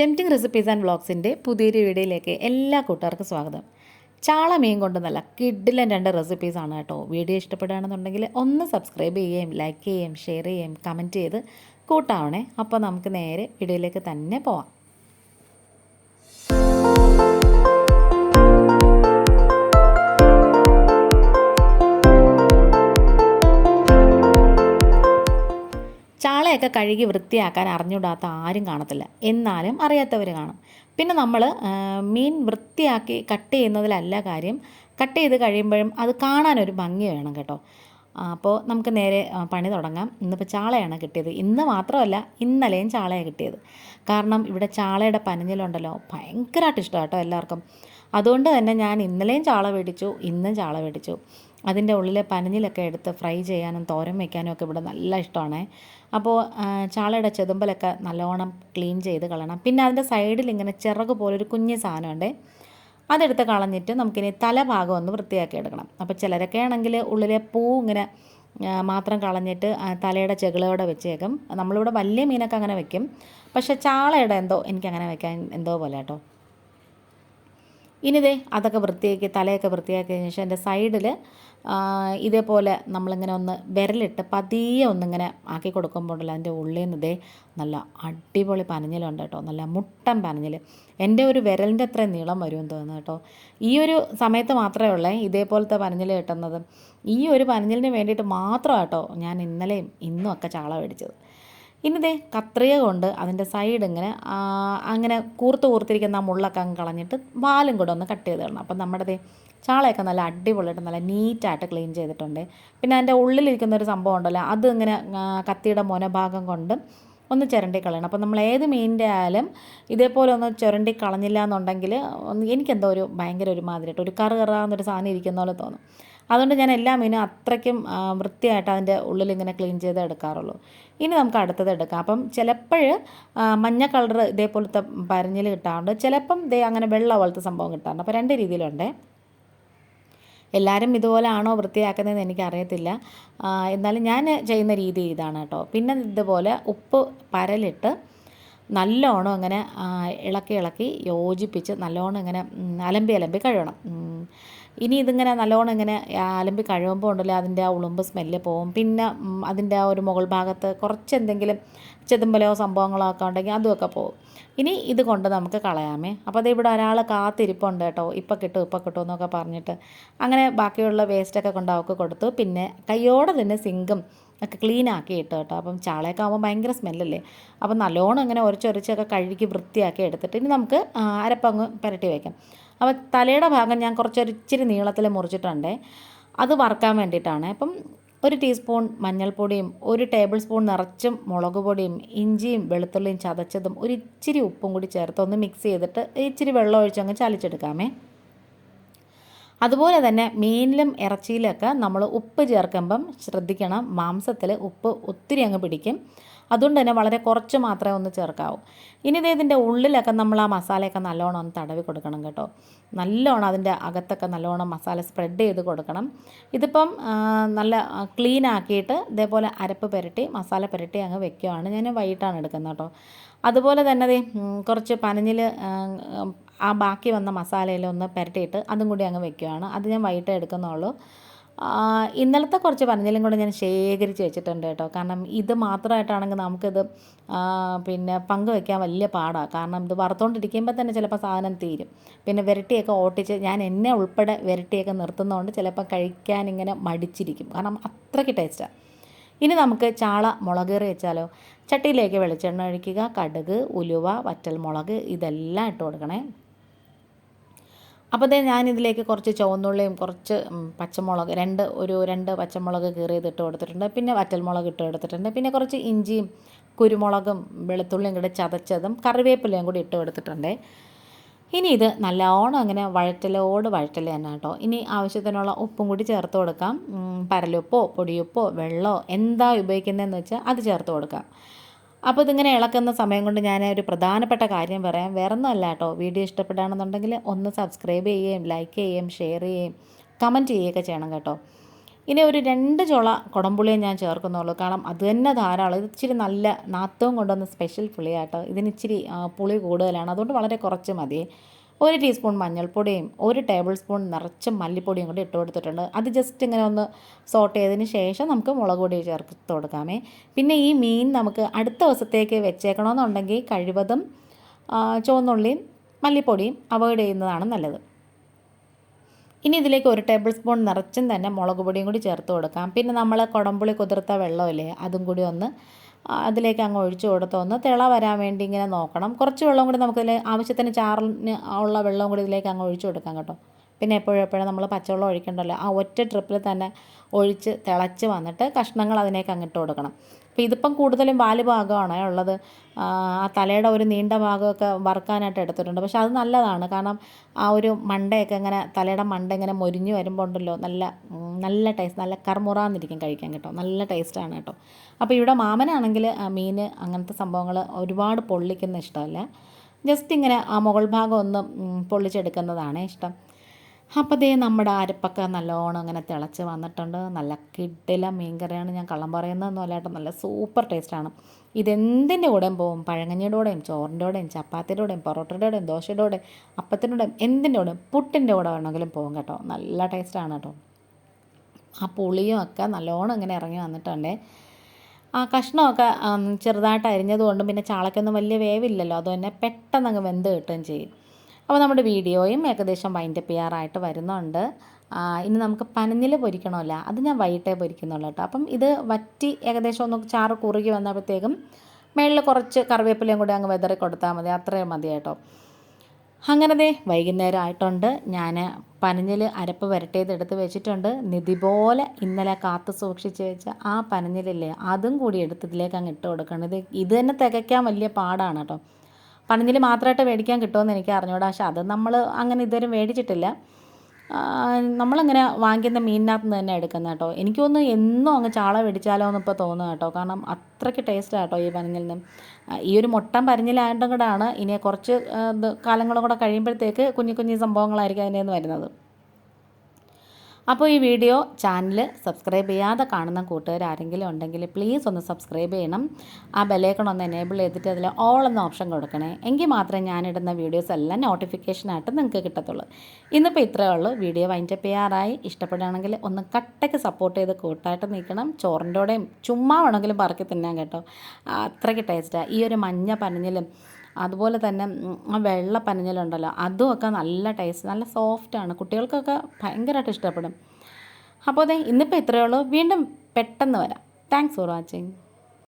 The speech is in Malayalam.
ടെംറ്റിംഗ് റെസിപ്പീസ് ആൻഡ് വ്ളോഗ്സിന്റെ പുതിയൊരു വീഡിയോയിലേക്ക് എല്ലാ കൂട്ടുകാർക്കും സ്വാഗതം. ചാള മീൻ കൊണ്ട് നല്ല രണ്ട് രണ്ട് റെസിപ്പീസാണ് കേട്ടോ. വീഡിയോ ഇഷ്ടപ്പെടുകയാണെന്നുണ്ടെങ്കിൽ ഒന്ന് സബ്സ്ക്രൈബ് ചെയ്യുകയും ലൈക്ക് ചെയ്യുകയും ഷെയർ ചെയ്യുകയും കമന്റ് ചെയ്ത് കൂട്ടാവണേ. അപ്പോൾ നമുക്ക് നേരെ വീഡിയോയിലേക്ക് തന്നെ പോവാം. ചാളയൊക്കെ കഴുകി വൃത്തിയാക്കാൻ അറിഞ്ഞൂടാത്ത ആരും കാണത്തില്ല. എന്നാലും അറിയാത്തവർ കാണും. പിന്നെ നമ്മൾ മീൻ വൃത്തിയാക്കി കട്ട് ചെയ്യുന്നതിലല്ല കാര്യം കട്ട് ചെയ്ത് കഴിയുമ്പോഴും അത് കാണാനൊരു ഭംഗി വേണം കേട്ടോ. അപ്പോൾ നമുക്ക് നേരെ പണി തുടങ്ങാം. ഇന്നിപ്പോൾ ചാളയാണ് കിട്ടിയത്. ഇന്ന് മാത്രമല്ല ഇന്നലെയും ചാളയാണ് കിട്ടിയത്. കാരണം ഇവിടെ ചാളയുടെ പനഞ്ഞിലുണ്ടല്ലോ. ഭയങ്കരമായിട്ട് ഇഷ്ടമാണ് കേട്ടോ എല്ലാവർക്കും. അതുകൊണ്ട് തന്നെ ഞാൻ ഇന്നലെയും ചാള മേടിച്ചു ഇന്നും ചാള മേടിച്ചു അതിന്റെ ഉള്ളിലെ പനഞ്ഞിലൊക്കെ എടുത്ത് ഫ്രൈ ചെയ്യാനും തോരൻ വയ്ക്കാനും ഒക്കെ ഇവിടെ നല്ല ഇഷ്ടമാണ്. അപ്പോൾ ചാളയുടെ ചെതുമ്പലൊക്കെ നല്ലോണം ക്ലീൻ ചെയ്ത് കളയണം. പിന്നെ അതിന്റെ സൈഡിൽ ഇങ്ങനെ ചിറക് പോലൊരു കുഞ്ഞ് സാധനമുണ്ട്. അതെടുത്ത് കളഞ്ഞിട്ട് നമുക്കിനി തലഭാഗം ഒന്ന് വൃത്തിയാക്കി എടുക്കണം. അപ്പോൾ ചിലരൊക്കെ ആണെങ്കിൽ ഉള്ളിലെ പൂ ഇങ്ങനെ മാത്രം കളഞ്ഞിട്ട് തലയുടെ ചെകിളയോടെ വെച്ചേക്കും. നമ്മളിവിടെ വലിയ മീനൊക്കെ അങ്ങനെ വെക്കും. പക്ഷേ ചാളയുടെ എന്തോ എനിക്കങ്ങനെ വെക്കാൻ എന്തോ പോലെ കേട്ടോ. ഇനിതേ അതൊക്കെ വൃത്തിയാക്കി തലയൊക്കെ വൃത്തിയാക്കിയതിന് ശേഷം എന്റെ സൈഡിൽ ഇതേപോലെ നമ്മളിങ്ങനെ ഒന്ന് വിരലിട്ട് പതിയെ ഒന്നിങ്ങനെ ആക്കി കൊടുക്കുമ്പോഴല്ലോ അതിന്റെ ഉള്ളിൽ നിന്ന് ഇതേ നല്ല അടിപൊളി പനഞ്ഞിലുണ്ട് കേട്ടോ. നല്ല മുട്ടൻ പനഞ്ഞിൽ എന്റെ ഒരു വിരലിന്റെ അത്രയും നീളം വരുമെന്ന് തോന്നുന്നു കേട്ടോ. ഈ ഒരു സമയത്ത് മാത്രമേ ഉള്ളേ ഇതേപോലത്തെ പനഞ്ഞിൽ കിട്ടുന്നത്. ഈ ഒരു പനഞ്ഞിലിന് വേണ്ടിയിട്ട് മാത്രമാണ് കേട്ടോ ഞാൻ ഇന്നലെയും ഇന്നും ഒക്കെ ചാള മേടിച്ചത്. ഇനി ദേ കത്രിക കൊണ്ട് അതിന്റെ സൈഡ് ഇങ്ങനെ അങ്ങനെ കൂർത്ത് കൂർത്തിരിക്കുന്ന ആ മുള്ളൊക്കെ അങ്ങ് കളഞ്ഞിട്ട് വാലും കൂടെ ഒന്ന് കട്ട് ചെയ്ത് തരണം അപ്പം നമ്മുടെ ചാളയൊക്കെ നല്ല അടിപൊളിയായിട്ട് നല്ല നീറ്റായിട്ട് ക്ലീൻ ചെയ്തിട്ടുണ്ട്. പിന്നെ അതിന്റെ ഉള്ളിലിരിക്കുന്ന ഒരു സംഭവം ഉണ്ടല്ലോ അത് ഇങ്ങനെ കത്തിയുടെ മുനഭാഗം കൊണ്ട് ഒന്ന് ചിരണ്ടി കളയണം. അപ്പം നമ്മൾ ഏത് മീനിന്റെ ആയാലും ഇതേപോലെ ഒന്ന് ചുരണ്ടി കളഞ്ഞില്ല എന്നുണ്ടെങ്കിൽ എനിക്കെന്തോ ഒരു ഭയങ്കര ഒരു മാതിരിയായിട്ട് ഒരു കറ് കറാന്നൊരു സാധനം ഇരിക്കുന്ന പോലെ തോന്നും. അതുകൊണ്ട് ഞാൻ എല്ലാ മീനും അത്രയ്ക്കും വൃത്തിയായിട്ട് അതിന്റെ ഉള്ളിൽ ഇങ്ങനെ ക്ലീൻ ചെയ്ത് എടുക്കാറുള്ളൂ. ഇനി നമുക്ക് അടുത്തത് എടുക്കാം. അപ്പം ചിലപ്പോൾ മഞ്ഞ കളർ ഇതേപോലത്തെ പരഞ്ഞിൽ കിട്ടാറുണ്ട്. ചിലപ്പം ദേ അങ്ങനെ വെള്ള പോലത്തെ സംഭവം കിട്ടാറുണ്ട്. അപ്പോൾ രണ്ട് രീതിയിലുണ്ട്. എല്ലാവരും ഇതുപോലെ ആണോ വൃത്തിയാക്കുന്നതെന്ന് എനിക്കറിയത്തില്ല. എന്നാലും ഞാൻ ചെയ്യുന്ന രീതി ഇതാണ് കേട്ടോ. പിന്നെ ഇതുപോലെ ഉപ്പ് പരലിട്ട് നല്ലോണം അങ്ങനെ ഇളക്കി ഇളക്കി യോജിപ്പിച്ച് നല്ലോണം ഇങ്ങനെ അലമ്പി അലമ്പി കഴുകണം. ഇനി ഇതിങ്ങനെ നല്ലോണം ഇങ്ങനെ അലമ്പി കഴുകുമ്പോൾ ഉണ്ടല്ലോ അതിന്റെ ആ ഉളുമ്പ് സ്മെല്ല് പോകും പിന്നെ അതിന്റെ ആ ഒരു മുകൾ ഭാഗത്ത് കുറച്ച് എന്തെങ്കിലും ചെതുമ്പലോ സംഭവങ്ങളോ ഒക്കെ ഉണ്ടെങ്കിൽ അതുമൊക്കെ പോകും ഇനി ഇത് കൊണ്ട് നമുക്ക് കളയാമേ. അപ്പോൾ അത് ഇവിടെ ഒരാൾ കാത്തിരിപ്പുണ്ട് കേട്ടോ. ഇപ്പം കിട്ടും ഇപ്പം കിട്ടും എന്നൊക്കെ പറഞ്ഞിട്ട്. അങ്ങനെ ബാക്കിയുള്ള വേസ്റ്റൊക്കെ കൊണ്ട് അവൾക്ക് കൊടുത്തു. പിന്നെ കയ്യോടെ തന്നെ സിങ്കും ഒക്കെ ക്ലീൻ ആക്കി ഇട്ടു കേട്ടോ. അപ്പം ചാളയൊക്കെ ആകുമ്പോൾ ഭയങ്കര സ്മെല്ലല്ലേ അപ്പം നല്ലോണം ഇങ്ങനെ ഉരച്ചൊരച്ചൊക്കെ കഴുകി വൃത്തിയാക്കി എടുത്തിട്ട് ഇനി നമുക്ക് അരപ്പങ്ങ് പുരട്ടി വയ്ക്കാം അപ്പോൾ തലയുടെ ഭാഗം ഞാൻ കുറച്ചൊരിച്ചിരി നീളത്തിൽ മുറിച്ചിട്ടുണ്ട്. അത് വറുക്കാൻ വേണ്ടിയിട്ടാണ്. അപ്പം ഒരു ടീസ്പൂൺ മഞ്ഞൾപ്പൊടിയും ഒരു ടേബിൾ സ്പൂൺ നിറച്ചും മുളക് പൊടിയും ഇഞ്ചിയും വെളുത്തുള്ളിയും ചതച്ചതും ഒരു ഇച്ചിരി ഉപ്പും കൂടി ചേർത്ത് ഒന്ന് മിക്സ് ചെയ്തിട്ട് ഇച്ചിരി വെള്ളം ഒഴിച്ചങ്ങ് ചലിച്ചെടുക്കാമേ. അതുപോലെ തന്നെ മീനിലും ഇറച്ചിയിലൊക്കെ നമ്മൾ ഉപ്പ് ചേർക്കുമ്പം ശ്രദ്ധിക്കണം. മാംസത്തിൽ ഉപ്പ് ഒത്തിരി അങ്ങ് പിടിക്കും. അതുകൊണ്ട് തന്നെ വളരെ കുറച്ച് മാത്രമേ ഒന്ന് ചേർക്കാവൂ. ഇനി ഇത് ഇതിന്റെ ഉള്ളിലൊക്കെ നമ്മൾ ആ മസാലയൊക്കെ നല്ലോണം ഒന്ന് തടവി കൊടുക്കണം കേട്ടോ. നല്ലോണം അതിന്റെ അകത്തൊക്കെ നല്ലോണം മസാല സ്പ്രെഡ് ചെയ്ത് കൊടുക്കണം. ഇതിപ്പം നല്ല ക്ലീൻ ആക്കിയിട്ട് ഇതേപോലെ അരപ്പ് പുരട്ടി മസാല പുരട്ടി അങ്ങ് വെക്കുകയാണ് ഞാൻ വൈകിട്ടാണ് എടുക്കുന്നത് കേട്ടോ. അതുപോലെ തന്നെ കുറച്ച് പനഞ്ഞിൽ ആ ബാക്കി വന്ന മസാലയെല്ലാം ഒന്ന് പുരട്ടിയിട്ട് അതും കൂടി അങ്ങ് വെക്കുകയാണ് അത് ഞാൻ വൈകിട്ട് എടുക്കുന്നുള്ളൂ. ഇന്നലത്തെ കുറച്ച് പറഞ്ഞാലും കൂടെ ഞാൻ ശേഖരിച്ച് വെച്ചിട്ടുണ്ട് കേട്ടോ. കാരണം ഇത് മാത്രമായിട്ടാണെങ്കിൽ നമുക്കിത് പിന്നെ പങ്കുവെക്കാൻ വലിയ പാടാണ് കാരണം ഇത് വറുത്തോണ്ടിരിക്കുമ്പോൾ തന്നെ ചിലപ്പോൾ സാധനം തീരും. പിന്നെ വിരട്ടിയൊക്കെ ഓട്ടിച്ച് ഞാൻ എന്നെ ഉൾപ്പെടെ വിരട്ടിയൊക്കെ നിർത്തുന്നതുകൊണ്ട് ചിലപ്പോൾ കഴിക്കാൻ ഇങ്ങനെ മടിച്ചിരിക്കും. കാരണം അത്രയ്ക്ക് ടേസ്റ്റാണ് ഇനി നമുക്ക് ചാള മുളക് വെച്ചാലോ? ചട്ടിയിലേക്ക് വെളിച്ചെണ്ണ ഒഴിക്കുക കടുക് ഉലുവ വറ്റൽ മുളക് ഇതെല്ലാം ഇട്ട് കൊടുക്കണേ. അപ്പോൾ ദേ ഞാനിതിലേക്ക് കുറച്ച് ചുവന്നുള്ളിയും കുറച്ച് പച്ചമുളക് രണ്ട് ഒരു രണ്ട് പച്ചമുളക് കീറിയത് ഇട്ട് കൊടുത്തിട്ടുണ്ട്. പിന്നെ വറ്റൽമുളക് ഇട്ട് കൊടുത്തിട്ടുണ്ട്. പിന്നെ കുറച്ച് ഇഞ്ചിയും കുരുമുളകും വെളുത്തുള്ളിയും കൂടെ ചതച്ചതും കറിവേപ്പിലയും കൂടി ഇട്ട് കൊടുത്തിട്ടുണ്ട്. ഇനി ഇത് നല്ലോണം അങ്ങനെ വഴറ്റലോട് വഴറ്റൽ തന്നെ കേട്ടോ. ഇനി ആവശ്യത്തിനുള്ള ഉപ്പും കൂടി ചേർത്ത് കൊടുക്കാം. പരലുപ്പോ പൊടിയുപ്പോ വെള്ളമോ എന്താ ഉപയോഗിക്കുന്നതെന്ന് വെച്ചാൽ അത് ചേർത്ത് കൊടുക്കാം. അപ്പോൾ ഇതിങ്ങനെ ഇളക്കുന്ന സമയം കൊണ്ട് ഞാൻ ഒരു പ്രധാനപ്പെട്ട കാര്യം പറയാം. വേറൊന്നുമല്ല കേട്ടോ. വീഡിയോ ഇഷ്ടപ്പെടുകയാണെന്നുണ്ടെങ്കിൽ ഒന്ന് സബ്സ്ക്രൈബ് ചെയ്യുകയും ലൈക്ക് ചെയ്യുകയും ഷെയർ ചെയ്യുകയും കമന്റ് ചെയ്യുകയൊക്കെ ചെയ്യണം കേട്ടോ. ഇനി ഒരു രണ്ട് ചുള കുടംപുളിയെ ഞാൻ ചേർക്കുന്നുള്ളൂ. കാരണം അത് തന്നെ ധാരാളം. ഇത് ഇച്ചിരി നല്ല നാത്തവും കൊണ്ടുവന്ന സ്പെഷ്യൽ പുളിയാട്ടോ ഇതിന് ഇച്ചിരി പുളി കൂടുതലാണ്. അതുകൊണ്ട് വളരെ കുറച്ച് മതി. ഒരു ടീസ്പൂൺ മഞ്ഞൾപ്പൊടിയും ഒരു ടേബിൾ സ്പൂൺ നിറച്ച് മല്ലിപ്പൊടിയും കൂടി ഇട്ട് കൊടുത്തിട്ടുണ്ട്. അത് ജസ്റ്റ് ഇങ്ങനെ ഒന്ന് സോട്ട് ചെയ്തതിന് ശേഷം നമുക്ക് മുളക് പൊടി ചേർത്ത് കൊടുക്കാമേ. പിന്നെ ഈ മീൻ നമുക്ക് അടുത്ത ദിവസത്തേക്ക് വെച്ചേക്കണമെന്നുണ്ടെങ്കിൽ കഴിവതും ചുവന്നുള്ളിയും മല്ലിപ്പൊടിയും അവോയ്ഡ് ചെയ്യുന്നതാണ് നല്ലത്. ഇനി ഇതിലേക്ക് ഒരു ടേബിൾ സ്പൂൺ നിറച്ചും തന്നെ മുളക് പൊടിയും കൂടി ചേർത്ത് കൊടുക്കാം. പിന്നെ നമ്മൾ കുടംപുളി കുതിർത്ത വെള്ളമില്ലേ അതും കൂടി ഒന്ന് അതിലേക്ക് അങ്ങ് ഒഴിച്ചു കൊടുത്ത്. ഒന്ന് തിള വരാൻ വേണ്ടി ഇങ്ങനെ നോക്കണം. കുറച്ച് വെള്ളം കൂടി നമുക്കിതിൽ ആവശ്യത്തിന് ചാറിന് ഉള്ള വെള്ളം കൂടി ഇതിലേക്ക് അങ്ങ് ഒഴിച്ചു കൊടുക്കാം കേട്ടോ. പിന്നെ എപ്പോഴും എപ്പോഴും നമ്മൾ പച്ചവെള്ളം ഒഴിക്കണ്ടല്ലോ. ആ ഒറ്റ ട്രിപ്പിൽ തന്നെ ഒഴിച്ച് തിളച്ച് വന്നിട്ട് കഷ്ണങ്ങൾ അതിനേക്ക് അങ്ങിട്ട് കൊടുക്കണം. അപ്പോൾ ഇതിപ്പം കൂടുതലും വാൽ ഭാഗമാണ് ഉള്ളത്. ആ തലയുടെ ഒരു നീണ്ട ഭാഗമൊക്കെ വറുക്കാനായിട്ട് എടുത്തിട്ടുണ്ട്. പക്ഷെ അത് നല്ലതാണ്. കാരണം ആ ഒരു മണ്ടയൊക്കെ ഇങ്ങനെ തലയുടെ മണ്ട ഇങ്ങനെ മൊരിഞ്ഞ് വരുമ്പോൾ ഉണ്ടല്ലോ നല്ല നല്ല ടേസ്റ്റ് നല്ല കർമുറാന്നിരിക്കും കഴിക്കാൻ കേട്ടോ. നല്ല ടേസ്റ്റാണ് കേട്ടോ. അപ്പോൾ ഇവിടെ മാമനാണെങ്കിൽ മീൻ അങ്ങനത്തെ സംഭവങ്ങൾ ഒരുപാട് പൊള്ളിക്കുന്ന ഇഷ്ടമല്ല. ജസ്റ്റ് ഇങ്ങനെ ആ മുകൾ ഭാഗം ഒന്ന് പൊള്ളിച്ചെടുക്കുന്നതാണ് ഇഷ്ടം. അപ്പോൾ ദേ നമ്മുടെ അരപ്പൊക്കെ നല്ലോണം അങ്ങനെ തിളച്ച് വന്നിട്ടുണ്ട്. നല്ല കിഡില മീൻകറിയാണ് ഞാൻ കള്ളം പറയുന്നതൊന്നും അല്ല കേട്ടോ നല്ല സൂപ്പർ ടേസ്റ്റാണ്. ഇതെന്തിന്റെ കൂടെയും പോകും പഴങ്ങഞ്ഞിയുടെ കൂടെയും ചോറിന്റെ കൂടെയും ചപ്പാത്തിയുടെ കൂടെയും പൊറോട്ടയുടെ കൂടെയും ദോശയുടെ കൂടെ അപ്പത്തിന്റെ കൂടെയും എന്തിന്റെ കൂടെ പുട്ടിന്റെ കൂടെ വേണമെങ്കിലും പോകും കേട്ടോ. നല്ല ടേസ്റ്റാണ് കേട്ടോ. ആ പുളിയും ഒക്കെ നല്ലോണം ഇങ്ങനെ ഇറങ്ങി വന്നിട്ടുണ്ട്. ആ കഷ്ണമൊക്കെ ചെറുതായിട്ട് അരിഞ്ഞതുകൊണ്ടും പിന്നെ ചാളക്കൊന്നും വലിയ വേവില്ലല്ലോ. അതുതന്നെ പെട്ടെന്ന് അങ്ങ് വെന്ത് കിട്ടുകയും ചെയ്യും. അപ്പോൾ നമ്മുടെ വീഡിയോയും ഏകദേശം വൈൻഡപ്പ് ചെയ്യാറായിട്ട് വരുന്നുണ്ട്. ഇനി നമുക്ക് പനനില പൊരിക്കണമല്ല. അത് ഞാൻ വൈകിട്ടേ പൊരിക്കുന്നുള്ളൂ കേട്ടോ. അപ്പം ഇത് വറ്റി ഏകദേശം ഒന്ന് ചാറ് കുറുകി വന്നപ്പോഴത്തേക്കും മേളിൽ കുറച്ച് കറിവേപ്പിലയും കൂടി അങ്ങ് വെതറി കൊടുത്താൽ മതി. അത്രയും മതി കേട്ടോ. അങ്ങനെ ദേ വൈകുന്നേരം ആയിട്ടുണ്ട്. ഞാൻ പനഞ്ഞിൽ അരപ്പ് വരട്ടിയത് എടുത്ത് വെച്ചിട്ടുണ്ട്. നിധി പോലെ ഇന്നലെ കാത്തു സൂക്ഷിച്ച് വെച്ച ആ പനഞ്ഞിലില്ലേ അതും കൂടി എടുത്ത് ഇതിലേക്ക് അങ്ങ് ഇട്ട് കൊടുക്കണം. ഇത് ഇത് തന്നെ തികയ്ക്കാൻ വലിയ പാടാണ് കേട്ടോ. പനഞ്ഞിൽ മാത്രമായിട്ട് മേടിക്കാൻ കിട്ടുമെന്ന് എനിക്ക് അറിഞ്ഞൂടാ പക്ഷെ അത് നമ്മൾ അങ്ങനെ ഇതുവരെ മേടിച്ചിട്ടില്ല. നമ്മളങ്ങനെ വാങ്ങിക്കുന്ന മീനിനകത്ത് നിന്ന് തന്നെ എടുക്കുന്ന കേട്ടോ. എനിക്കൊന്ന് എന്നും അങ്ങ് ചാള മേടിച്ചാലോ എന്ന് ഇപ്പോൾ തോന്നുക കേട്ടോ. കാരണം അത്രയ്ക്ക് ടേസ്റ്റ് കേട്ടോ ഈ പനഞ്ഞിൽ നിന്ന്. ഈ ഒരു മുട്ടൻ പരഞ്ഞിലായതും കൂടാണ് ഇനി കുറച്ച് കാലങ്ങളും കൂടെ കഴിയുമ്പോഴത്തേക്ക് കുഞ്ഞു കുഞ്ഞു സംഭവങ്ങളായിരിക്കും അതിന്റെ നിന്ന് വരുന്നത്. അപ്പോൾ ഈ വീഡിയോ ചാനൽ സബ്സ്ക്രൈബ് ചെയ്യാതെ കാണുന്ന കൂട്ടുകാർ ആരെങ്കിലും ഉണ്ടെങ്കിൽ പ്ലീസ് ഒന്ന് സബ്സ്ക്രൈബ് ചെയ്യണം. ആ ബെലേക്കൺ ഒന്ന് എനേബിൾ ചെയ്തിട്ട് അതിൽ ഓൾ എന്ന ഓപ്ഷൻ കൊടുക്കണേ. എങ്കിൽ മാത്രമേ ഞാനിടുന്ന വീഡിയോസ് എല്ലാം നോട്ടിഫിക്കേഷനായിട്ട് നിങ്ങൾക്ക് കിട്ടത്തുള്ളൂ. ഇന്നിപ്പോൾ ഇത്രയേ ഉള്ളൂ. വീഡിയോ വൈൻഡപ്പ് ചെയ്യാറായി. ഇഷ്ടപ്പെടുകയാണെങ്കിൽ ഒന്ന് കട്ടയ്ക്ക് സപ്പോർട്ട് ചെയ്ത് കൂട്ടായിട്ട് നിൽക്കണം. ചോറിന്റെ കൂടെയും ചുമ്മാ വേണമെങ്കിലും പറക്കി തിന്നാൻ കേട്ടോ. അത്രയ്ക്ക് ടേസ്റ്റാണ് ഈ ഒരു മഞ്ഞ പനഞ്ഞിലും അതുപോലെ തന്നെ ആ വെള്ള പനഞ്ഞിലുണ്ടല്ലോ അതും ഒക്കെ നല്ല ടേസ്റ്റ് നല്ല സോഫ്റ്റാണ് കുട്ടികൾക്കൊക്കെ ഭയങ്കരമായിട്ട് ഇഷ്ടപ്പെടും. അപ്പോൾ അതെ ഇന്നിപ്പോൾ ഇത്രയേ ഉള്ളൂ. വീണ്ടും പെട്ടെന്ന് വരാം. Thanks for watching